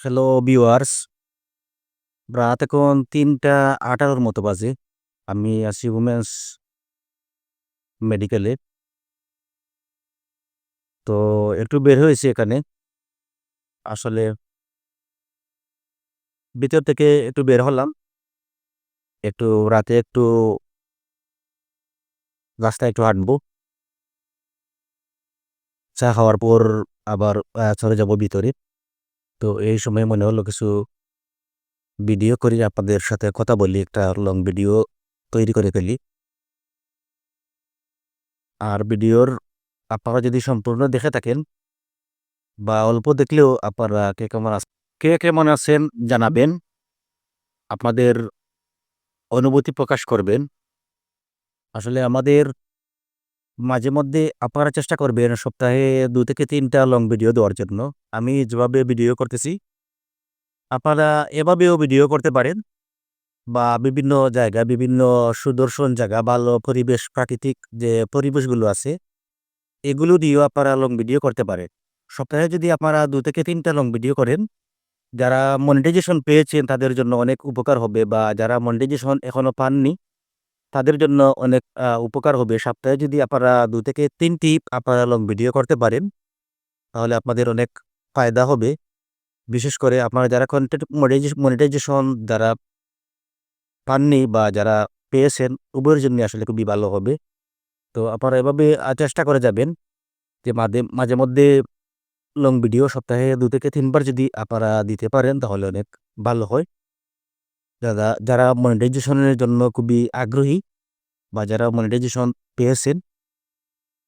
Hello viewers রাত এখন তিনটা আঠারোর মতো বাজে। আমি আছি উমেন্স মেডিকেলে তো একটু বের হয়েছি এখানে। আসলে ভিতর থেকে একটু বের হলাম। একটু রাতে একটু রাস্তায় একটু হাঁটবো। চা খাওয়ার পর আবার চলে যাব ভিতরে। তো এই সময় মনে হলো কিছু ভিডিও করি, আপনাদের সাথে কথা বলি, একটা লং ভিডিও তৈরি করে ফেলি। আর ভিডিওর আপনারা যদি সম্পূর্ণ দেখে থাকেন বা অল্প দেখলেও আপনারা কে কেমন কে কেমন আছেন জানাবেন, আপনাদের অনুভূতি প্রকাশ করবেন। আসলে আমাদের মাঝে মধ্যে আপনারা চেষ্টা করবেন সপ্তাহে দু থেকে তিনটা লং ভিডিও দেওয়ার জন্য। আমি যেভাবে ভিডিও করতেছি, আপনারা এভাবেও ভিডিও করতে পারেন বা বিভিন্ন জায়গা বিভিন্ন সুদর্শন জায়গা, ভালো পরিবেশ, প্রাকৃতিক যে পরিবেশগুলো আছে, এগুলো দিয়েও আপনারা লং ভিডিও করতে পারেন। সপ্তাহে যদি আপনারা দু থেকে তিনটা লং ভিডিও করেন, যারা মনিটাইজেশন পেয়েছেন তাদের জন্য অনেক উপকার হবে বা যারা মনিটাইজেশন এখনও পাননি তাদের জন্য অনেক উপকার হবে। সপ্তাহে যদি আপনারা দু থেকে তিনটি আপনারা লং ভিডিও করতে পারেন, তাহলে আপনাদের অনেক ফায়দা হবে। বিশেষ করে আপনারা যারা কন্টেন্ট মনিটাইজেশন যারা পাননি বা যারা পেয়েছেন, উভয়ের জন্য আসলে খুবই ভালো হবে। তো আপনারা এভাবে চেষ্টা করে যাবেন যে মাঝে মাঝে মধ্যে লং ভিডিও সপ্তাহে দু থেকে তিনবার যদি আপনারা দিতে পারেন, তাহলে অনেক ভালো হয়। যারা যারা মনিটাইজেশনের জন্য খুবই আগ্রহী বা যারা মনিটাইজেশন পেয়েছেন,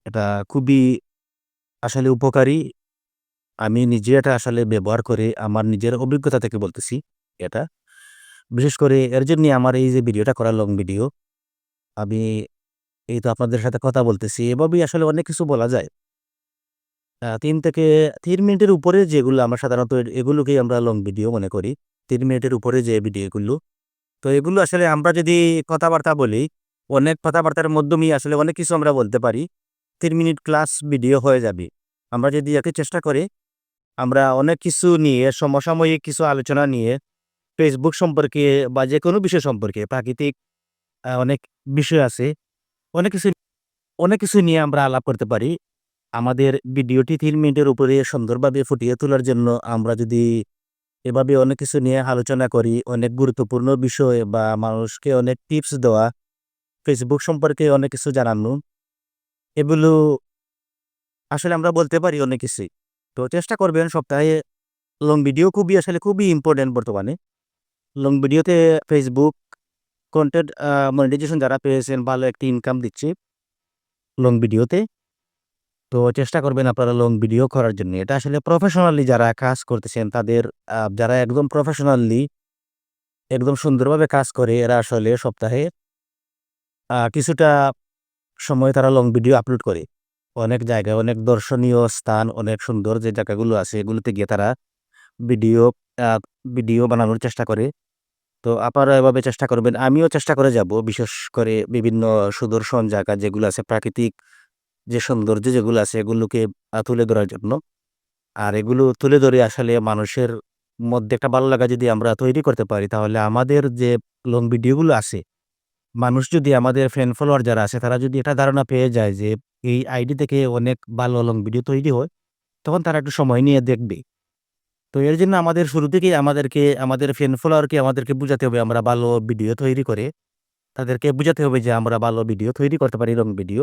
এটা খুবই আসলে উপকারী। আমি নিজে এটা আসলে ব্যবহার করে আমার নিজের অভিজ্ঞতা থেকে বলতেছি এটা। বিশেষ করে এর জন্য আমার এই যে ভিডিওটা করা লং ভিডিও আমি এই তো আপনাদের সাথে কথা বলতেছি, এভাবেই আসলে অনেক কিছু বলা যায়। তিন থেকে তিন মিনিটের উপরে যেগুলো আমরা সাধারণত এগুলোকেই আমরা লং ভিডিও মনে করি। তিন মিনিটের উপরে যে ভিডিওগুলো। তো এগুলো আসলে আমরা যদি কথাবার্তা বলি, অনেক কথাবার্তার মাধ্যমেই আসলে অনেক কিছু আমরা বলতে পারি। তিন মিনিট ক্লাস ভিডিও হয়ে যাবে। আমরা যদি একে চেষ্টা করি, আমরা অনেক কিছু নিয়ে, সমসাময়িক কিছু আলোচনা নিয়ে ফেসবুক সম্পর্কে বা যে কোনো বিষয় সম্পর্কে, প্রাকৃতিক অনেক বিষয় আছে, অনেক কিছু অনেক কিছু নিয়ে আমরা আলাপ করতে পারি। আমাদের ভিডিওটি তিন মিনিটের উপরে সুন্দরভাবে ফুটিয়ে তোলার জন্য আমরা যদি এভাবে অনেক কিছু নিয়ে আলোচনা করি, অনেক গুরুত্বপূর্ণ বিষয় বা মানুষকে অনেক টিপস দেওয়া ফেসবুক সম্পর্কে অনেক কিছু জানানো। এগুলো আসলে আমরা বলতে পারি অনেক কিছুই। তো চেষ্টা করবেন সপ্তাহে লং ভিডিও খুবই আসলে খুবই ইম্পর্টেন্ট বর্তমানে। লং ভিডিওতে ফেসবুক কন্টেন্ট মনিটাইজেশন যারা পেয়েছেন ভালো একটি ইনকাম দিচ্ছে লং ভিডিওতে তো চেষ্টা করবেন আপনারা লং ভিডিও করার জন্য। এটা আসলে প্রফেশনালি যারা কাজ করতেছেন, তাদের যারা একদম প্রফেশনালি একদম সুন্দরভাবে কাজ করে, এরা আসলে সপ্তাহে কিছুটা সময় তারা লং ভিডিও আপলোড করে। অনেক জায়গায় অনেক দর্শনীয় স্থান, অনেক সুন্দর যে জায়গাগুলো আছে, এগুলোতে গিয়ে তারা ভিডিও ভিডিও বানানোর চেষ্টা করে। তো আপনারা এভাবে চেষ্টা করবেন। আমিও চেষ্টা করে যাব। বিশেষ করে বিভিন্ন সুদর্শন জায়গা যেগুলো আছে, প্রাকৃতিক যে সৌন্দর্য যেগুলো আছে এগুলোকে তুলে ধরার জন্য। আর এগুলো তুলে ধরে আসলে মানুষের মধ্যে একটা ভালো লাগা যদি আমরা তৈরি করতে পারি, তাহলে আমাদের যে লং ভিডিওগুলো আছে, মানুষ যদি আমাদের ফ্যান ফলোয়ার যারা আছে, তারা যদি এটা ধারণা পেয়ে যায় যে এই আইডি থেকে অনেক ভালো লং ভিডিও তৈরি হয়, তখন তারা একটু সময় নিয়ে দেখবে। তো এর জন্য আমাদের শুরু থেকেই আমাদেরকে, আমাদের ফ্যান ফলোয়ারকে আমাদেরকে বুঝাতে হবে আমরা ভালো ভিডিও তৈরি করে। তাদেরকে বুঝাতে হবে যে আমরা ভালো ভিডিও তৈরি করতে পারি লং ভিডিও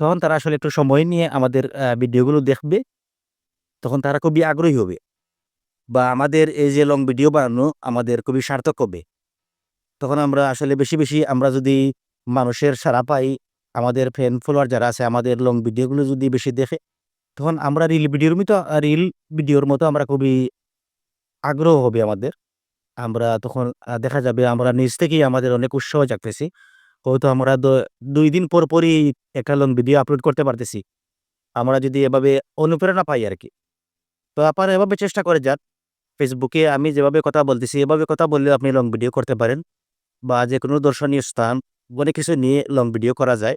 তখন তারা আসলে একটু সময় নিয়ে আমাদের ভিডিওগুলো দেখবে। তখন তারা খুবই আগ্রহী হবে। বা আমাদের এই যে লং ভিডিও বানানো আমাদের খুবই সার্থক হবে। তখন আমরা আসলে বেশি বেশি আমরা যদি মানুষের সাড়া পাই, আমাদের ফ্যান ফলোয়ার যারা আছে আমাদের লং ভিডিওগুলো যদি বেশি দেখে, তখন আমরা রিল ভিডিওর মতো রিল ভিডিওর মতো আমরা খুবই আগ্রহ হবে আমাদের। আমরা তখন দেখা যাবে আমরা নিজ থেকেই আমাদের অনেক উৎসাহ জাগতেছি। হয়তো আমরা দুই দিন পর পরই একটা লং ভিডিও আপলোড করতে পারতেছি। আমরা যদি এভাবে অনুপ্রেরণা পাই আর কি তো আপনারা এভাবে চেষ্টা করে যান। ফেসবুকে আমি যেভাবে কথা বলতেছি, এভাবে কথা বললে আপনি লং ভিডিও করতে পারেন বা যে কোনো দর্শনীয় স্থান, অনেক কিছু নিয়ে লং ভিডিও করা যায়।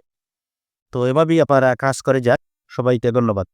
তো এভাবেই আপনারা কাজ করে যান। সবাইকে ধন্যবাদ।